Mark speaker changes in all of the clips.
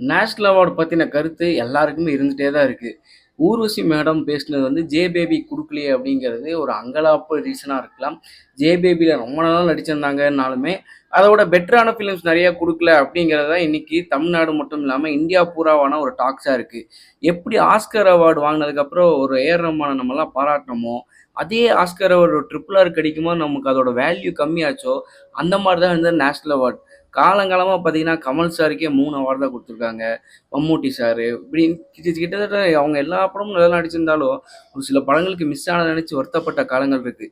Speaker 1: National award பற்றின கருத்து எல்லாருக்குமே இருந்துகிட்டே தான் இருக்குது ஊர்வசி மேடம் பேசினது வந்து "ஜே பேபி" கொடுக்கலையே அப்படிங்கிறது ஒரு அங்கலாப்பு ரீசனாக இருக்கலாம். "ஜே பேபியில் ரொம்ப நாளாக நடிச்சிருந்தாங்கன்னாலுமே, அதோட பெட்டரான ஃபிலிம்ஸ் நிறையா கொடுக்கல அப்படிங்கிறது தான் இன்னைக்கு தமிழ்நாடு மட்டும் இல்லாமல் இந்தியா பூராவான ஒரு டாக்ஸாக இருக்குது எப்படி ஆஸ்கர் அவார்டு வாங்கினதுக்கப்புறம் ஒரு ஏ.ஆர். ரஹ்மான நம்மலாம் பாராட்டினோமோ அதே ஆஸ்கர் அவார்டு ஒரு ட்ரிபிள் ஆர் நமக்கு அதோட வேல்யூ கம்மியாச்சோ, அந்த மாதிரி தான் இந்த நேஷ்னல் அவார்ட். காலங்காலமா பார்த்தீங்கன்னா, கமல் சாருக்கே மூணு அவார்டு தான் குடுத்துருக்காங்க. மம்மூட்டி சாரு இப்படி கிட்ட கிட்டத்தட்ட அவங்க எல்லா படமும் நல்லா நடிச்சிருந்தாலும், ஒரு சில படங்களுக்கு மிஸ் ஆனதை நினச்சி வருத்தப்பட்ட காலங்கள் இருக்கு.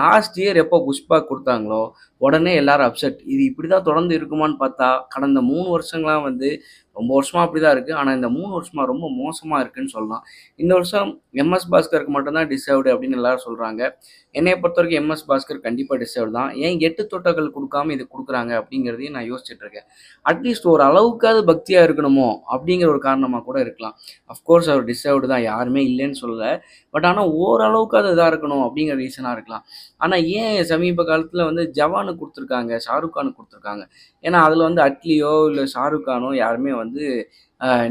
Speaker 1: லாஸ்ட் இயர் எப்போ புஷ்பேக் கொடுத்தாங்களோ உடனே எல்லாரும் அப்செட். இது இப்படி தான் தொடர்ந்து இருக்குமான்னு பார்த்தா, கடந்த மூணு வருஷங்களாம் வந்து ரொம்ப வருஷமாக அப்படி தான் இருக்குது ஆனால் இந்த மூணு வருஷமாக ரொம்ப மோசமாக இருக்குன்னு சொல்லலாம். இந்த வருஷம் எம்.எஸ். பாஸ்கருக்கு மட்டும்தான் டிசர்வ்டு அப்படின்னு எல்லாரும் சொல்கிறாங்க என்னை பொறுத்த வரைக்கும் எம்.எஸ். பாஸ்கர் கண்டிப்பாக டிசர்வ்டு தான். ஏன் எட்டு தொட்டங்கள் கொடுக்காம இது கொடுக்குறாங்க அப்படிங்கிறதையும் நான் யோசிச்சுட்டு இருக்கேன். அட்லீஸ்ட் ஒரு அளவுக்காவது பக்தியாக இருக்கணுமோ அப்படிங்கிற ஒரு காரணமாக கூட இருக்கலாம். அஃப்கோர்ஸ் அவர் டிசர்வ்டு தான். யாருமே இல்லைன்னு சொல்லலை பட் ஆனால் ஓரளவுக்காவது இதாக இருக்கணும் அப்படிங்கிற ரீசனாக இருக்கலாம். ஆனா ஏன் சமீப காலத்துல வந்து ஜவானு கொடுத்துருக்காங்க ஷாருக் கானுக்கு கொடுத்துருக்காங்க ஏன்னா அதுல வந்து அட்லியோ, இல்ல ஷாருக் கானோ யாருமே வந்து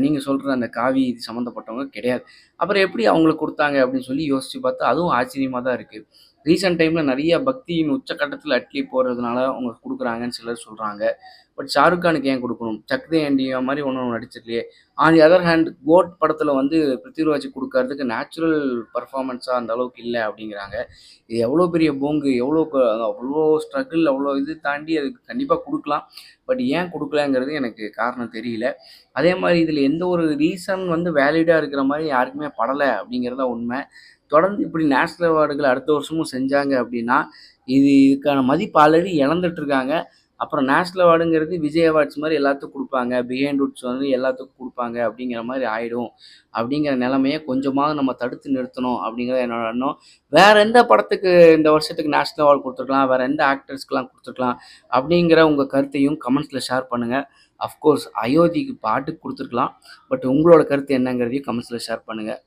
Speaker 1: நீங்கள் நீங்க அந்த காவி இது சம்மந்தப்பட்டவங்க கிடையாது. அப்புறம் எப்படி அவங்களுக்கு கொடுத்தாங்க அப்படின்னு சொல்லி யோசிச்சு பார்த்தா, அதுவும் ஆச்சரியமாக தான் இருக்கு. ரீசெண்ட் டைமில் நிறைய பக்தியின் உச்சக்கட்டத்தில் அட்லி போடுறதுனால அவங்க கொடுக்குறாங்கன்னு சிலர் சொல்கிறாங்க பட் ஷாருக் கானுக்கு ஏன் கொடுக்கணும் சக் தே மாதிரி ஒன்று ஒன்று நடிச்சிடலையே. On the other hand GOAT படத்தில் வந்து பிருத்திவிராஜ் கொடுக்கறதுக்கு நேச்சுரல் பர்ஃபார்மன்ஸாக அந்த அளவுக்கு இல்லை அப்படிங்கிறாங்க. இது எவ்வளோ பெரிய போங்கு, எவ்வளோ அவ்வளோ ஸ்ட்ரகிள், அவ்வளோ இது தாண்டி அதுக்கு கண்டிப்பாக கொடுக்கலாம் பட் ஏன் கொடுக்கலங்கிறது எனக்கு காரணம் தெரியல. அதே மாதிரி இதில் எந்த ஒரு ரீசன் வந்து வேலிடாக இருக்கிற மாதிரி யாருக்குமே படலை அப்படிங்கிறது தான் தொடர்ந்து இப்படி நேஷ்னல் அவார்டுகள் அடுத்த வருஷமும் செஞ்சாங்க அப்படின்னா, இது இதுக்கான மதிப்பு ஆல்ரெடி இழந்துட்டு இருக்காங்க. அப்புறம் நேஷ்னல் அவார்டுங்கிறது விஜய் அவார்ட்ஸ் மாதிரி எல்லாத்துக்கும் கொடுப்பாங்க. பிஹைண்ட் உட்ஸ் வந்து எல்லாத்துக்கும் கொடுப்பாங்க அப்படிங்கிற மாதிரி ஆயிடும். அப்படிங்கிற நெலைமைய கொஞ்சமாவது நம்ம தடுத்து நிறுத்தணும் அப்படிங்கிறது என்னோட எண்ணம். வேற எந்த படத்துக்கு இந்த வருஷத்துக்கு நேஷ்னல் அவார்டு கொடுத்துருக்கலாம்? வேற எந்த ஆக்டர்ஸ்க்குலாம் கொடுத்துருக்கலாம்? அப்படிங்கிற உங்கள் கருத்தையும் கமெண்ட்ஸில் ஷேர் பண்ணுங்கள் அஃப்கோர்ஸ் அயோத்திக்கு பாட்டுக்கு கொடுத்துருக்கலாம். பட் உங்களோட கருத்து என்னங்கிறதையும் கமெண்ட்ஸில் ஷேர் பண்ணுங்கள்